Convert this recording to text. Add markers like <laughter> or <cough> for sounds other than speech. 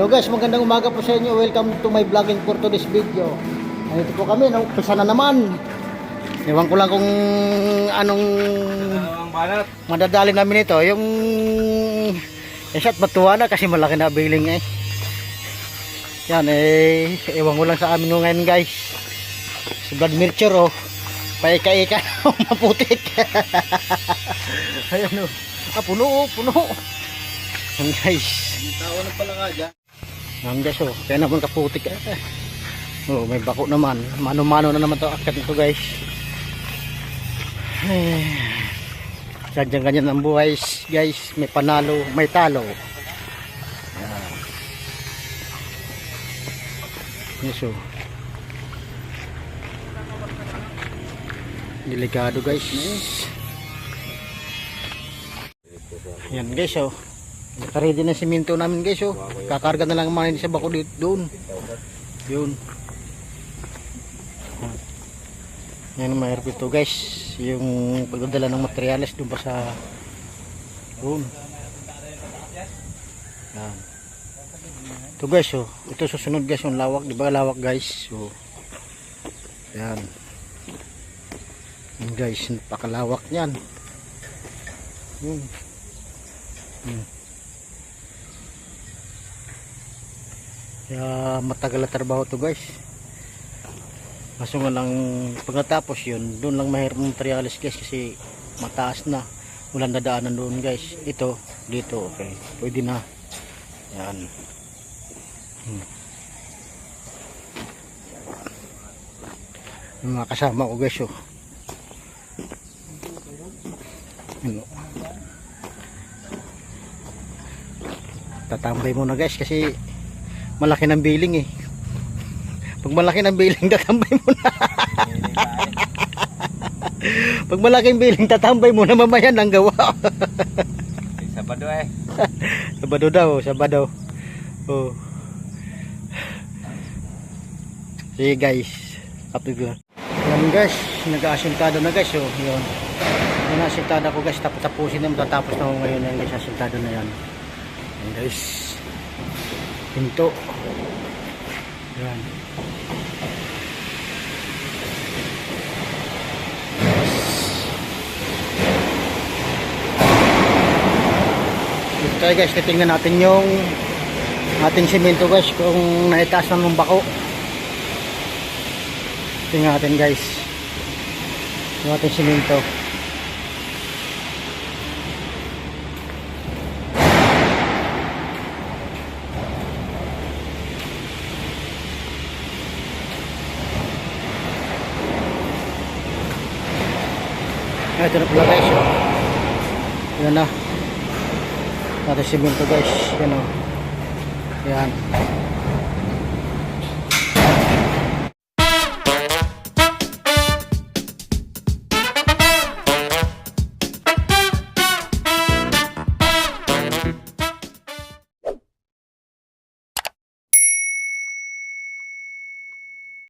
Hello guys, magandang umaga po sa inyo. Welcome to my vlogging for today's video. Nandito po kami, no? Pisa na naman. Ewan ko lang kung anong madadali namin ito. Yung isa't matuwa na kasi malaki na biling eh. Yan eh, ewan ko lang sa amin ngayon guys. Si Brad Mircher oh. Paika-ika <laughs> maputik. <laughs> Ayan oh. Ah, puno oh, puno. Yan guys. Tao na pala nga dyan. Yan guys oh. Kaya naman kaputik eh. Oh, may bako naman. Mano-mano na naman to akat nito guys. <sighs> Eh. Sadyang ganyan ang buhay guys. May panalo, may talo. Yan. Yes oh. Delikado guys. Yan guys oh. Nakaready na simento namin guys oh. Kakarga na lang mga sa bako dito doon. Yun. Yan ang mahirap ito guys. Yung pagdadala ng materyales doon pa sa doon. Yan. Ito guys oh. Ito susunod guys yung lawak. Di ba lawak guys? So, yan. Yan guys. Napakalawak yan. Yun. Hmm. Kaya matagal na trabaho to guys. Kaso nga lang pagkatapos yun, doon lang mahirap materialis guys kasi mataas na. Walang dadaanan doon guys. Ito, dito, okay. Pwede na. Yan. Hmm. Yung mga kasama ko guys oh. Ano. Tatambay muna guys kasi malaki ng billing eh. Pag malaki ng billing, <laughs> tatambay muna. Pag malaking billing, tatambay muna mamaya ng gawa. Sabado eh. <laughs> sabado daw, sabado. Oh. Sige guys. Kapit ko. Yan guys, nag-aasintado na guys. Oh, yun. Yung asintada ko guys, tapos tapusin na, matatapos na ako ngayon yan guys, asintado na yan. Yan guys. Pinto. Yan. Tayo guys, titingnan natin yung ating simento guys kung naitaas na ng bako. Tingnan natin guys. Yung ating simento. Ito na pala guys. oh. Yan na. Ating simento guys. Yan o. Yan.